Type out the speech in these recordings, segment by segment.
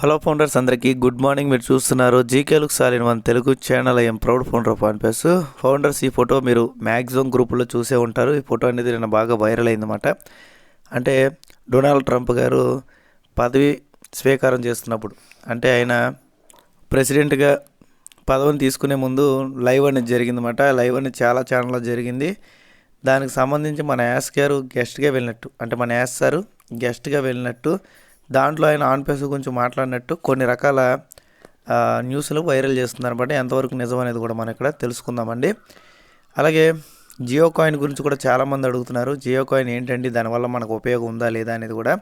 Hello founders అందరికీ good morning. మీరు చూస్తున్నారు జీకేలకు సాలిన one Telugu channel. I'm proud founder of Onpace founders ఈ ఫోటో మీరు మ్యాక్సిమం గ్రూపుల్లో చూసే ఉంటారు. ఈ ఫోటో అనేది నిన్న బాగా వైరల్ అయిందన్నమాట. అంటే డొనాల్డ్ ట్రంప్ గారు పదవి స్వీకారం చేస్తున్నప్పుడు అంటే ఆయన ప్రెసిడెంట్గా పదవిని తీసుకునే ముందు లైవ్ అనేది జరిగిందన్నమాట. లైవ్ అనేది చాలా ఛానల్లో జరిగింది. దానికి సంబంధించి మన యాస్ గారు గెస్ట్గా వెళ్ళినట్టు అంటే మన యాస్ సారు గెస్ట్గా వెళ్ళినట్టు దాంట్లో ఆయన ఆన్ పేస్ గురించి మాట్లాడినట్టు కొన్ని రకాల న్యూస్లు వైరల్ చేస్తున్నారు. ఎంతవరకు నిజం అనేది కూడా మనం ఇక్కడ తెలుసుకుందామండి. అలాగే జియో కాయిన్ గురించి కూడా చాలామంది అడుగుతున్నారు. జియో కాయిన్ ఏంటండి? దానివల్ల మనకు ఉపయోగం ఉందా లేదా అనేది కూడా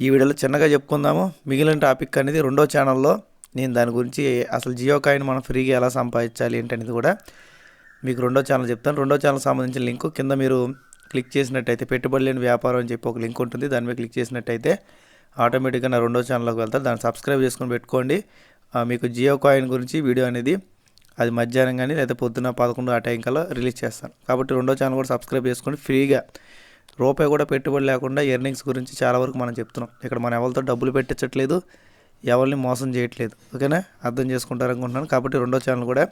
ఈ వీడియోలో చిన్నగా చెప్పుకుందాము. మిగిలిన టాపిక్ అనేది రెండో ఛానల్లో నేను దాని గురించి అసలు జియో కాయిన్ మనం ఫ్రీగా ఎలా సంపాదించాలి ఏంటనేది కూడా మీకు రెండో ఛానల్ చెప్తాను. రెండో ఛానల్ సంబంధించిన లింక్ కింద మీరు క్లిక్ చేసినట్టయితే పెట్టుబడి లేని వ్యాపారం అని చెప్పి ఒక లింక్ ఉంటుంది. దాని మీద క్లిక్ చేసినట్టయితే ఆటోమేటిక్గా నా రెండో ఛానల్లోకి వెళ్తారు. దాన్ని సబ్స్క్రైబ్ చేసుకొని పెట్టుకోండి. ఆ, మీకు జియో కాయిన్ గురించి వీడియో అనేది అది మధ్యాహ్నం కానీ లేదా పొద్దున్న పదకొండు ఆ టైం కల్లా రిలీజ్ చేస్తాను. కాబట్టి రెండో ఛానల్ కూడా సబ్స్క్రైబ్ చేసుకొని ఫ్రీగా రూపాయి కూడా పెట్టుబడి లేకుండా ఎర్నింగ్స్ గురించి చాలా వరకు మనం చెప్తున్నాం. ఇక్కడ మనం ఎవరితో డబ్బులు పెట్టించట్లేదు ఎవరిని మోసం చేయట్లేదు. ఓకేనా? అర్థం చేసుకుంటారు అనుకుంటున్నాను. కాబట్టి రెండో ఛానల్ కూడా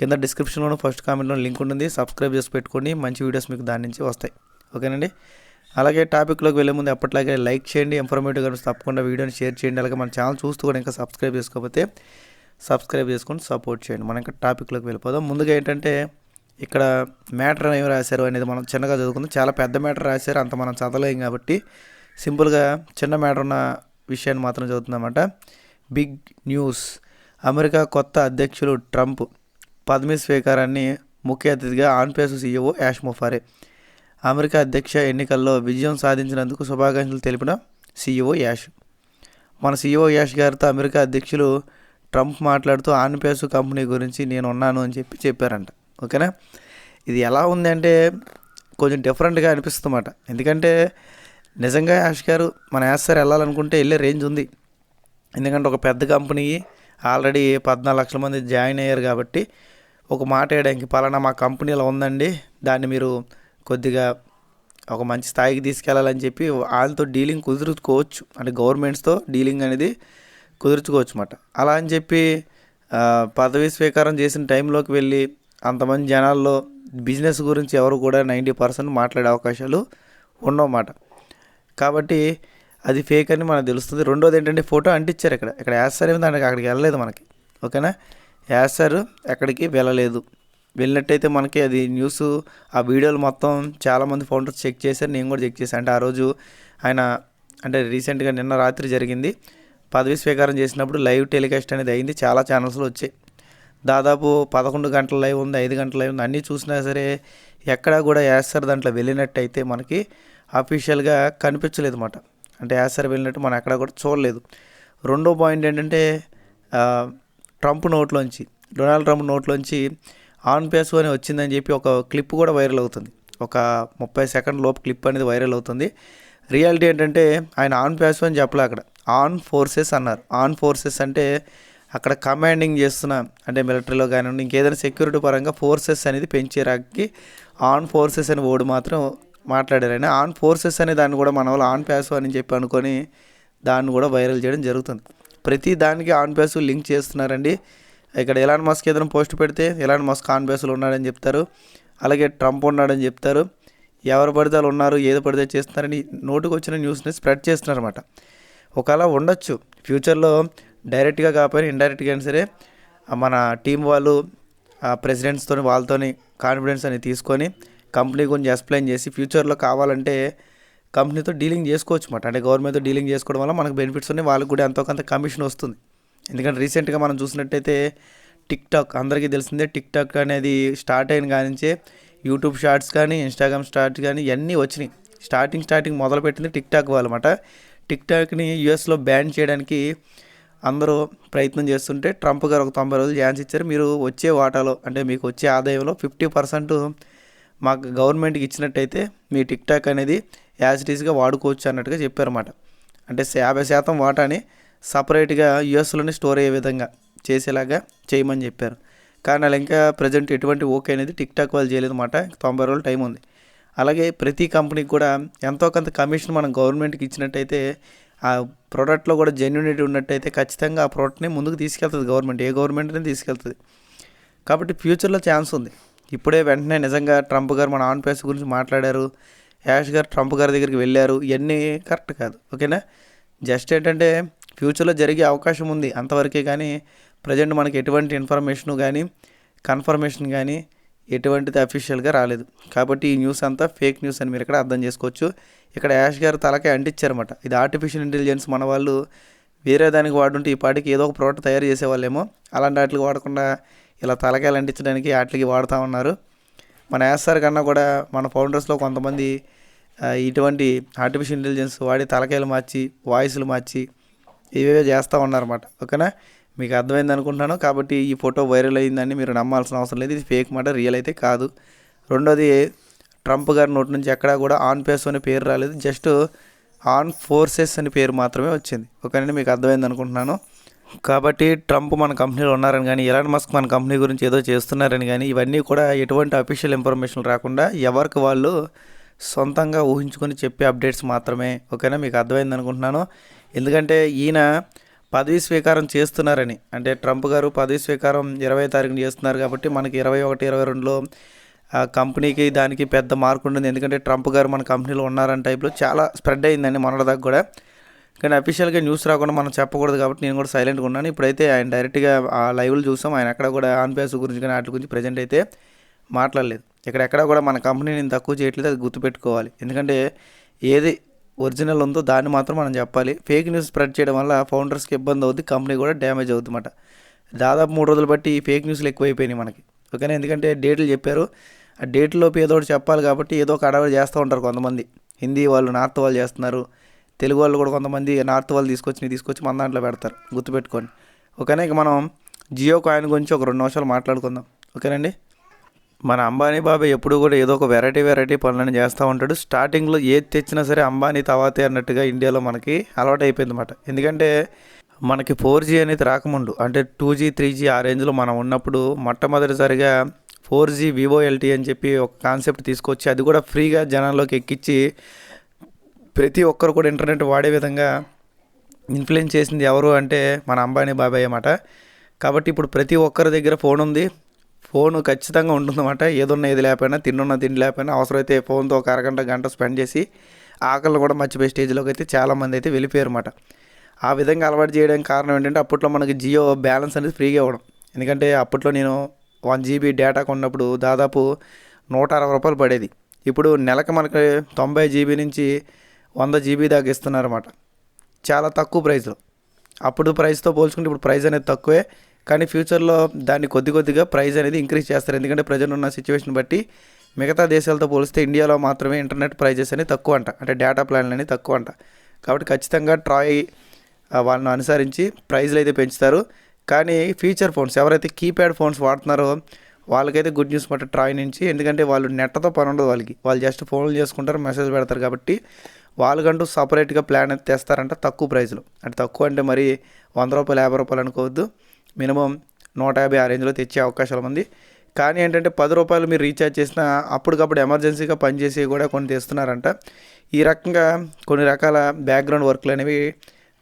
కింద డిస్క్రిప్షన్లోను ఫస్ట్ కామెంట్లో లింక్ ఉంటుంది. సబ్స్క్రైబ్ చేసి పెట్టుకోండి. మంచి వీడియోస్ మీకు దాని నుంచి వస్తాయి. ఓకేనండి? అలాగే టాపిక్లోకి వెళ్ళే ముందు ఎప్పటిలాగే లైక్ చేయండి ఇన్ఫర్మేటివ్ కనుక తప్పకుండా వీడియోని షేర్ చేయండి అలాగే మన ఛానల్ చూస్తూ కూడా ఇంకా సబ్స్క్రైబ్ చేసుకోకపోతే సబ్స్క్రైబ్ చేసుకొని సపోర్ట్ చేయండి. మనం ఇంకా టాపిక్లోకి వెళ్ళిపోదాం. ముందుగా ఏంటంటే ఇక్కడ మ్యాటర్ ఏమి రాశారు అనేది మనం చిన్నగా చదువుకుందాం. చాలా పెద్ద మ్యాటర్ రాశారు అంత మనం చదవలేం కాబట్టి సింపుల్గా చిన్న మ్యాటర్ ఉన్న విషయాన్ని మాత్రం చదువుతుందన్నమాట బిగ్ న్యూస్. అమెరికా కొత్త అధ్యక్షులు ట్రంప్ పదవి స్వీకారాన్ని ముఖ్య అతిథిగా ఆన్పేసు సీఈఓ యాష్ ముఫారే. అమెరికా అధ్యక్ష ఎన్నికల్లో విజయం సాధించినందుకు శుభాకాంక్షలు తెలిపిన సీఈఓ యాష్. మన సీఈఓ యాష్ గారితో అమెరికా అధ్యక్షులు ట్రంప్ మాట్లాడుతూ ఆన్పేసు కంపెనీ గురించి నేను ఉన్నాను అని చెప్పి చెప్పారంట. ఓకేనా? ఇది ఎలా ఉంది అంటే కొంచెం డిఫరెంట్గా అనిపిస్తుందన్నమాట. ఎందుకంటే నిజంగా యాష్ గారు మన యాష్ సార్ వెళ్ళాలనుకుంటే వెళ్ళే రేంజ్ ఉంది. ఎందుకంటే ఒక పెద్ద కంపెనీ ఆల్రెడీ పద్నాలుగు లక్షల మంది జాయిన్ అయ్యారు కాబట్టి ఒక మాట వేయడానికి పలానా మా కంపెనీలో ఉందండి దాన్ని మీరు కొద్దిగా ఒక మంచి స్థాయికి తీసుకెళ్ళాలని చెప్పి వాళ్ళతో డీలింగ్ కుదుర్చుకోవచ్చు. అంటే గవర్నమెంట్స్తో డీలింగ్ అనేది కుదుర్చుకోవచ్చు అన్నమాట. అలా అని చెప్పి పదవి స్వీకారం చేసిన టైంలోకి వెళ్ళి అంతమంది జనాల్లో బిజినెస్ గురించి ఎవరు కూడా నైంటీ పర్సెంట్ మాట్లాడే అవకాశాలు ఉండవన్నమాట కాబట్టి అది ఫేక్ అని మనకు తెలుస్తుంది. రెండోది ఏంటంటే ఫోటో అంటించారు ఇక్కడ. ఇక్కడ వేస్తారు ఏమి దానికి అక్కడికి వెళ్ళలేదు మనకి. ఓకేనా? వేస్తారు ఎక్కడికి వెళ్ళలేదు. వెళ్ళినట్టయితే మనకి అది న్యూస్ ఆ వీడియోలు మొత్తం చాలామంది ఫౌండర్స్ చెక్ చేశారు. నేను కూడా చెక్ చేశాను. అంటే ఆ రోజు ఆయన అంటే రీసెంట్గా నిన్న రాత్రి జరిగింది. పదవి స్వీకారం చేసినప్పుడు లైవ్ టెలికాస్ట్ అనేది అయింది. చాలా ఛానల్స్లో వచ్చాయి. దాదాపు పదకొండు గంటల లైవ్ ఉంది ఐదు గంటల లైవ్ ఉంది. అన్నీ చూసినా సరే ఎక్కడా కూడా యాసర్ దాంట్లో వెళ్ళినట్టయితే మనకి అఫీషియల్గా కనిపించలేదు అనమాట అంటే యాసర్ వెళ్ళినట్టు మనం ఎక్కడా కూడా చూడలేదు. రెండో పాయింట్ ఏంటంటే ట్రంప్ నోట్లోంచి డొనాల్డ్ ట్రంప్ నోట్లోంచి ఆన్ పేస్ అని వచ్చిందని చెప్పి ఒక క్లిప్ కూడా వైరల్ అవుతుంది. ఒక ముప్పై సెకండ్ లోపు క్లిప్ అనేది వైరల్ అవుతుంది. రియాలిటీ ఏంటంటే ఆయన ఆన్ పేస్ అని చెప్పలే అక్కడ. ఆన్ ఫోర్సెస్ అన్నారు. ఆన్ ఫోర్సెస్ అంటే అక్కడ కమాండింగ్ చేస్తున్న అంటే మిలిటరీలో కానివ్వండి ఇంకేదైనా సెక్యూరిటీ పరంగా ఫోర్సెస్ అనేది పెంచేరాకి ఆన్ ఫోర్సెస్ అని ఓడి మాత్రం మాట్లాడారు ఆయన. ఆన్ ఫోర్సెస్ అనే దాన్ని కూడా మన వాళ్ళు ఆన్ ప్యాస్ అని చెప్పి అనుకొని దాన్ని కూడా వైరల్ చేయడం జరుగుతుంది. ప్రతి దానికి ఆన్ ప్యాస్ లింక్ చేస్తున్నారండి. ఇక్కడ ఎలాన్ మస్క్ ఏదైనా పోస్ట్ పెడితే ఎలాన్ మస్క్ ఆన్ ప్యాస్లో ఉన్నాడని చెప్తారు. అలాగే ట్రంప్ ఉన్నాడని చెప్తారు. ఎవరు పడితే వాళ్ళు ఉన్నారు ఏది పడితే చేస్తున్నారని నోటుకు వచ్చిన న్యూస్ని స్ప్రెడ్ చేస్తున్నారు అనమాట ఒకవేళ ఉండొచ్చు. ఫ్యూచర్లో డైరెక్ట్గా కాకపోయినా ఇండైరెక్ట్గా అయినా సరే మన టీం వాళ్ళు ఆ ప్రెసిడెంట్స్తో వాళ్ళతోని కాన్ఫిడెన్స్ అని తీసుకొని కంపెనీ గురించి ఎక్స్ప్లెయిన్ చేసి ఫ్యూచర్లో కావాలంటే కంపెనీతో డీలింగ్ చేసుకోవచ్చు అన్నమాట అంటే గవర్నమెంట్తో డీలింగ్ చేసుకోవడం వల్ల మనకు బెనిఫిట్స్ ఉన్నాయి. వాళ్ళకి కూడా ఎంతో కొంత కమిషన్ వస్తుంది. ఎందుకంటే రీసెంట్గా మనం చూసినట్టయితే టిక్ టాక్ అందరికీ తెలిసిందే టిక్ టాక్ అనేది స్టార్ట్ అయిన కానించే యూట్యూబ్ షార్ట్స్ కానీ ఇన్స్టాగ్రామ్ స్టార్ట్ కానీ ఇవన్నీ వచ్చినాయి. స్టార్టింగ్ స్టార్టింగ్ మొదలుపెట్టింది టిక్ టాక్ వాళ్ళమాట. టిక్ టాక్ని యూఎస్లో బ్యాన్ చేయడానికి అందరూ ప్రయత్నం చేస్తుంటే ట్రంప్ గారు ఒక తొంభై రోజులు ఛాన్స్ ఇచ్చారు. మీరు వచ్చే వాటాలో అంటే మీకు వచ్చే ఆదాయంలో ఫిఫ్టీ పర్సెంట్ మాకు గవర్నమెంట్కి ఇచ్చినట్టయితే మీ టిక్ టాక్ అనేది యాజ్ ఇట్ ఈస్గా వాడుకోవచ్చు అన్నట్టుగా చెప్పారన్నమాట. అంటే యాభై శాతం వాటాని సపరేట్గా యూఎస్లోనే స్టోర్ అయ్యే విధంగా చేసేలాగా చేయమని చెప్పారు. కానీ అలా ఇంకా ప్రజెంట్ ఎటువంటి ఓకే అనేది టిక్ టాక్ వాళ్ళు చేయలేదన్నమాట. తొంభై రోజులు టైం ఉంది. అలాగే ప్రతి కంపెనీకి కూడా ఎంతో కొంత కమిషన్ మనం గవర్నమెంట్కి ఇచ్చినట్టయితే ఆ ప్రోడక్ట్లో కూడా జెన్యునిటీ ఉన్నట్టయితే ఖచ్చితంగా ఆ ప్రోడక్ట్ని ముందుకు తీసుకెళ్తుంది గవర్నమెంట్. ఏ గవర్నమెంట్ తీసుకెళ్తుంది. కాబట్టి ఫ్యూచర్లో ఛాన్స్ ఉంది. ఇప్పుడే వెంటనే నిజంగా ట్రంప్ గారు మన ఆన్ పేస్ గురించి మాట్లాడారు. యాష్ గారు ట్రంప్ గారి దగ్గరికి వెళ్ళారు. ఇవన్నీ కరెక్ట్ కాదు. ఓకేనా? జస్ట్ ఏంటంటే ఫ్యూచర్లో జరిగే అవకాశం ఉంది అంతవరకే కానీ ప్రజెంట్ మనకి ఎటువంటి ఇన్ఫర్మేషన్ కానీ కన్ఫర్మేషన్ కానీ ఎటువంటిది అఫీషియల్గా రాలేదు. కాబట్టి ఈ న్యూస్ అంతా ఫేక్ న్యూస్ అని మీరు ఇక్కడ అర్థం చేసుకోవచ్చు. ఇక్కడ యాష్ గారు తలకే అంటించారన్నమాట. ఇది ఆర్టిఫిషియల్ ఇంటెలిజెన్స్ మన వాళ్ళు వేరే దానికి వాడుంటే ఈ పాటికి ఏదో ఒక ప్రోడక్ట్ తయారు చేసేవాళ్ళేమో అలాంటి వాటికి వాడకుండా ఇలా తలకాయలు అంటించడానికి వాటికి వాడుతూ ఉన్నారు. మన యాస్ఆర్ కన్నా కూడా మన ఫౌండర్స్లో కొంతమంది ఇటువంటి ఆర్టిఫిషియల్ ఇంటెలిజెన్స్ వాడి తలకాయలు మార్చి వాయిస్లు మార్చి ఇవే చేస్తూ ఉన్నారన్నమాట. ఓకేనా? మీకు అర్థమైంది అనుకుంటున్నాను. కాబట్టి ఈ ఫోటో వైరల్ అయిందని మీరు నమ్మాల్సిన అవసరం లేదు. ఇది ఫేక్ మాట రియల్ అయితే కాదు. రెండోది ట్రంప్ గారి నోటి నుంచి ఎక్కడా కూడా ఆన్ పేస్ అనే పేరు రాలేదు. జస్ట్ ఆన్ ఫోర్సెస్ అనే పేరు మాత్రమే వచ్చింది. ఓకేనండి? మీకు అర్థమైంది అనుకుంటున్నాను. కాబట్టి ట్రంప్ మన కంపెనీలో ఉన్నారని కానీ ఎలాన్ మస్క్ మన కంపెనీ గురించి ఏదో చేస్తున్నారని కానీ ఇవన్నీ కూడా ఎటువంటి అఫీషియల్ ఇన్ఫర్మేషన్ రాకుండా ఎవరికి వాళ్ళు సొంతంగా ఊహించుకొని చెప్పే అప్డేట్స్ మాత్రమే. ఓకేనా? మీకు అర్థమైంది అనుకుంటున్నాను. ఎందుకంటే ఈయన పదవీ స్వీకారం చేస్తున్నారని. అంటే ట్రంప్ గారు పదవీ స్వీకారం ఇరవై తారీఖున చేస్తున్నారు కాబట్టి మనకి ఇరవై ఒకటి ఇరవై రెండులో ఆ కంపెనీకి దానికి పెద్ద మార్క్ ఉంటుంది. ఎందుకంటే ట్రంప్ గారు మన కంపెనీలో ఉన్నారని టైప్లో చాలా స్ప్రెడ్ అయిందండి మొన్నటిదాకా కూడా. కానీ అఫీషియల్గా న్యూస్ రాకుండా మనం చెప్పకూడదు కాబట్టి నేను కూడా సైలెంట్గా ఉన్నాను. ఇప్పుడైతే ఆయన డైరెక్ట్గా ఆ లైవ్లు చూసాం. ఆయన ఎక్కడ కూడా ఆన్ పేస్ గురించి కానీ వాటి గురించి ప్రజెంట్ అయితే మాట్లాడలేదు. ఇక్కడ ఎక్కడ కూడా మన కంపెనీని నేను తక్కువ చేయట్లేదు అది గుర్తుపెట్టుకోవాలి. ఎందుకంటే ఏది ఒరిజినల్ ఉందో దాన్ని మాత్రం మనం చెప్పాలి. ఫేక్ న్యూస్ స్ప్రెడ్ చేయడం వల్ల ఫౌండర్స్కి ఇబ్బంది అవుద్ది కంపెనీ కూడా డ్యామేజ్ అవుతుందన్నమాట దాదాపు మూడు రోజులు బట్టి ఈ ఫేక్ న్యూస్లు ఎక్కువైపోయినాయి మనకి. ఓకేనా? ఎందుకంటే డేట్లు చెప్పారు. ఆ డేట్లోపు ఏదో ఒకటి చెప్పాలి కాబట్టి ఏదో ఒక అడవి చేస్తూ ఉంటారు కొంతమంది. హిందీ వాళ్ళు నార్త్ వాళ్ళు చేస్తున్నారు. తెలుగు వాళ్ళు కూడా కొంతమంది నార్త్ వాళ్ళు తీసుకొచ్చి తీసుకొచ్చి మన దాంట్లో పెడతారు గుర్తుపెట్టుకోండి ఓకేనా? ఇక మనం జియో కాయిన్ గురించి ఒక రెండు నిమిషాలు మాట్లాడుకుందాం. ఓకేనండి? మన అంబానీ బాబాయ్ ఎప్పుడు కూడా ఏదో ఒక వెరైటీ వెరైటీ పనులను చేస్తూ ఉంటాడు. స్టార్టింగ్లో ఏది తెచ్చినా సరే అంబానీ తవాతే అన్నట్టుగా ఇండియాలో మనకి అలవాటు అయిపోయింది అనమాట ఎందుకంటే మనకి ఫోర్ జీ అనేది రాకముందు అంటే టూ జీ త్రీ జీ ఆ రేంజ్లో మనం ఉన్నప్పుడు మొట్టమొదటిసారిగా ఫోర్ జీ వివో ఎల్టీ అని చెప్పి ఒక కాన్సెప్ట్ తీసుకొచ్చి అది కూడా ఫ్రీగా జనాల్లోకి ఎక్కించి ప్రతి ఒక్కరు కూడా ఇంటర్నెట్ వాడే విధంగా ఇన్ఫ్లుయెన్స్ చేసింది ఎవరు అంటే మన అంబానీ బాబాయ్ అన్నమాట. కాబట్టి ఇప్పుడు ప్రతి ఒక్కరి దగ్గర ఫోన్ ఉంది ఫోన్ ఖచ్చితంగా ఉంటుందన్నమాట. ఏదున్నా ఏది లేకపోయినా తిన్నున్నా తిండి లేకపోయినా అవసరమైతే ఫోన్తో ఒక అరగంట గంట స్పెండ్ చేసి ఆకలి కూడా మర్చిపోయే స్టేజ్లోకి అయితే చాలామంది అయితే వెళ్ళిపోయారు అన్నమాట ఆ విధంగా అలవాటు చేయడానికి కారణం ఏంటంటే అప్పట్లో మనకి జియో బ్యాలెన్స్ అనేది ఫ్రీగా ఇవ్వడం. ఎందుకంటే అప్పట్లో నేను వన్ జీబీ డేటా కొన్నప్పుడు దాదాపు నూట అరవై రూపాయలు పడేది. ఇప్పుడు నెలకు మనకి తొంభై జీబీ నుంచి వంద జీబీ దాకా ఇస్తున్నారన్నమాట. చాలా తక్కువ ప్రైస్లో. అప్పుడు ప్రైస్తో పోల్చుకుంటే ఇప్పుడు ప్రైస్ అనేది తక్కువే. కానీ ఫ్యూచర్లో దాన్ని కొద్ది కొద్దిగా ప్రైస్ అనేది ఇంక్రీజ్ చేస్తారు. ఎందుకంటే ప్రజలు ఉన్న సిచ్యువేషన్ బట్టి మిగతా దేశాలతో పోలిస్తే ఇండియాలో మాత్రమే ఇంటర్నెట్ ప్రైజెస్ అనేవి తక్కువ అంట. అంటే డేటా ప్లాన్లు అనేవి తక్కువ అంట. కాబట్టి ఖచ్చితంగా ట్రాయ్ ఆ, వాళ్ళను అనుసరించి ప్రైజ్లు అయితే పెంచుతారు. కానీ ఫీచర్ ఫోన్స్ ఎవరైతే కీప్యాడ్ ఫోన్స్ వాడుతున్నారో వాళ్ళకైతే గుడ్ న్యూస్ మాట ట్రాయ్ నుంచి. ఎందుకంటే వాళ్ళు నెట్తో పని ఉండదు వాళ్ళకి. వాళ్ళు జస్ట్ ఫోన్లు చేసుకుంటారు మెసేజ్ పెడతారు కాబట్టి వాళ్ళకంటూ సపరేట్గా ప్లాన్ అయితే తెస్తారంట తక్కువ ప్రైస్లో అంటే తక్కువ అంటే మరి వంద రూపాయలు యాభై రూపాయలు అనుకోవద్దు. మినిమం నూట యాభై ఆ రేంజ్లో తెచ్చే అవకాశాలు ఉంది కానీ ఏంటంటే పది రూపాయలు మీరు రీఛార్జ్ చేసిన అప్పటికప్పుడు ఎమర్జెన్సీగా పనిచేసి కూడా కొన్ని తెస్తున్నారంట. ఈ రకంగా కొన్ని రకాల బ్యాక్గ్రౌండ్ వర్క్లు అనేవి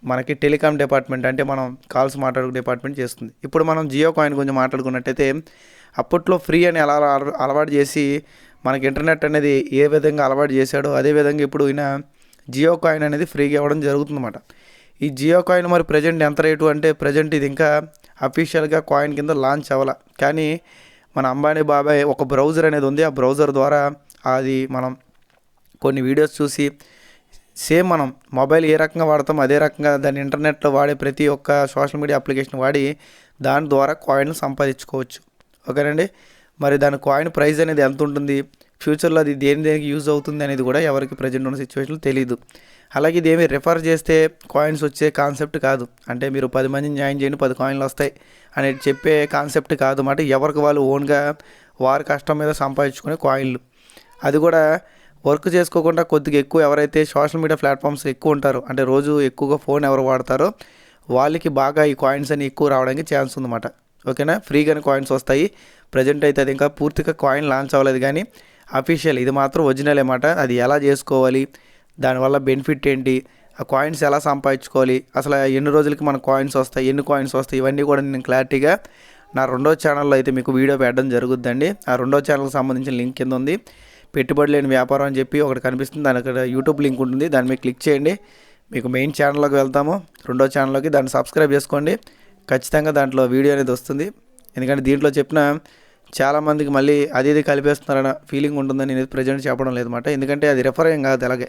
మనకి టెలికాం డిపార్ట్మెంట్ అంటే మనం కాల్స్ మాట్లాడుకు డిపార్ట్మెంట్ చేస్తుంది. ఇప్పుడు మనం జియో కాయిన్ గురించి మాట్లాడుకున్నట్టయితే అప్పట్లో ఫ్రీ అని అలా అలవాటు చేసి మనకి ఇంటర్నెట్ అనేది ఏ విధంగా అలవాటు చేశాడో అదే విధంగా ఇప్పుడు ఈయన జియో కాయిన్ అనేది ఫ్రీగా ఇవ్వడం జరుగుతుందన్నమాట. ఈ జియో కాయిన్ మరి ప్రజెంట్ ఎంత రేటు అంటే ప్రజెంట్ ఇది ఇంకా అఫీషియల్గా కాయిన్ కింద లాంచ్ అవ్వాల. కానీ మన అంబానీ బాబాయ్ ఒక బ్రౌజర్ అనేది ఉంది. ఆ బ్రౌజర్ ద్వారా అది మనం కొన్ని వీడియోస్ చూసి సేమ్ మనం మొబైల్ ఏ రకంగా వాడతాం అదే రకంగా దాన్ని ఇంటర్నెట్లో వాడే ప్రతి ఒక్క సోషల్ మీడియా అప్లికేషన్ వాడి దాని ద్వారా కాయిన్లు సంపాదించుకోవచ్చు. ఓకేనండి? మరి దాని కాయిన్ ప్రైస్ అనేది ఎంత ఉంటుంది? ఫ్యూచర్లో అది దేని దేనికి యూజ్ అవుతుంది అనేది కూడా ఎవరికి ప్రజెంట్ ఉన్న సిచ్యువేషన్లో తెలియదు అలాగే ఇది రిఫర్ చేస్తే కాయిన్స్ వచ్చే కాన్సెప్ట్ కాదు. అంటే మీరు పది మందిని జాయిన్ చేయండి పది కాయిన్లు వస్తాయి అనేది చెప్పే కాన్సెప్ట్ కాదు అన్నమాట ఎవరికి వాళ్ళు ఓన్గా వారి కష్టం మీద సంపాదించుకునే కాయిన్లు అది కూడా వర్క్ చేసుకోకుండా కొద్దిగా ఎక్కువ ఎవరైతే సోషల్ మీడియా ప్లాట్ఫామ్స్ ఎక్కువ ఉంటారో అంటే రోజు ఎక్కువగా ఫోన్ ఎవరు వాడతారో వాళ్ళకి బాగా ఈ కాయిన్స్ అని ఎక్కువ రావడానికి ఛాన్స్ ఉందన్నమాట ఓకేనా ఫ్రీగానే కాయిన్స్ వస్తాయి. ప్రజెంట్ అయితే అది ఇంకా పూర్తిగా కాయిన్ లాంచ్ అవ్వలేదు కానీ అఫీషియల్ ఇది మాత్రం ఒరిజినల్ అన్నమాట అది ఎలా చేసుకోవాలి? దానివల్ల బెనిఫిట్ ఏంటి? ఆ కాయిన్స్ ఎలా సంపాదించుకోవాలి? అసలు ఎన్ని రోజులకి మన కాయిన్స్ వస్తాయి? ఎన్ని కాయిన్స్ వస్తాయి? ఇవన్నీ కూడా నేను క్లారిటీగా నా రెండో ఛానల్లో అయితే మీకు వీడియో పెట్టడం జరుగుద్దండి. ఆ రెండో ఛానల్కి సంబంధించిన లింక్ కింద ఉంది. పెట్టుబడి లేని వ్యాపారం అని చెప్పి ఒకటి కనిపిస్తుంది. దాని అక్కడ యూట్యూబ్ లింక్ ఉంటుంది. దాని మీద క్లిక్ చేయండి. మీకు మెయిన్ ఛానల్లోకి వెళ్తాము. రెండో ఛానల్లోకి దాన్ని సబ్స్క్రైబ్ చేసుకోండి. ఖచ్చితంగా దాంట్లో వీడియో అనేది వస్తుంది. ఎందుకంటే దీంట్లో చెప్పిన చాలామందికి మళ్ళీ అది ఇది కలిపేస్తున్నారన్న ఫీలింగ్ ఉంటుందని నేను ప్రజెంట్ చెప్పడం లేదన్నమాట. ఎందుకంటే అది రెఫర్ ఏం కాదు అలాగే.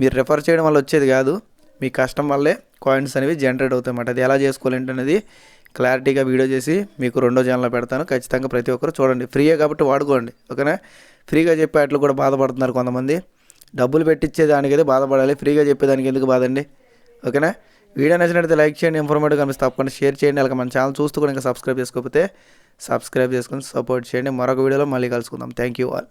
మీరు రెఫర్ చేయడం వల్ల వచ్చేది కాదు. మీ కష్టం వల్లే కాయిన్స్ అనేవి జనరేట్ అవుతాయి అన్నమాట అది ఎలా చేసుకోవాలి అనేది క్లారిటీగా వీడియో చేసి మీకు రెండో ఛానల్లో పెడతాను. ఖచ్చితంగా ప్రతి ఒక్కరు చూడండి. ఫ్రీయే కాబట్టి వాడుకోండి. ఓకేనా? ఫ్రీగా చెప్పే అట్లు కూడా బాధపడుతున్నారు కొంతమంది. డబ్బులు పెట్టించే దానికైతే బాధపడాలి ఫ్రీగా చెప్పేదానికి ఎందుకు బాధండి? ఓకేనా? వీడియో నచ్చినట్లయితే లైక్ చేయండి. ఇన్ఫర్మేటివ్ కనిపిస్తే తప్పకుండా షేర్ చేయండి. అలాగే మన ఛానల్ చూస్తూ కూడా ఇంకా సబ్స్క్రైబ్ చేసుకోకపోతే సబ్స్క్రైబ్ చేసుకొని సపోర్ట్ చేయండి. మరొక వీడియోలో మళ్ళీ కలుసుకుందాం. Thank you all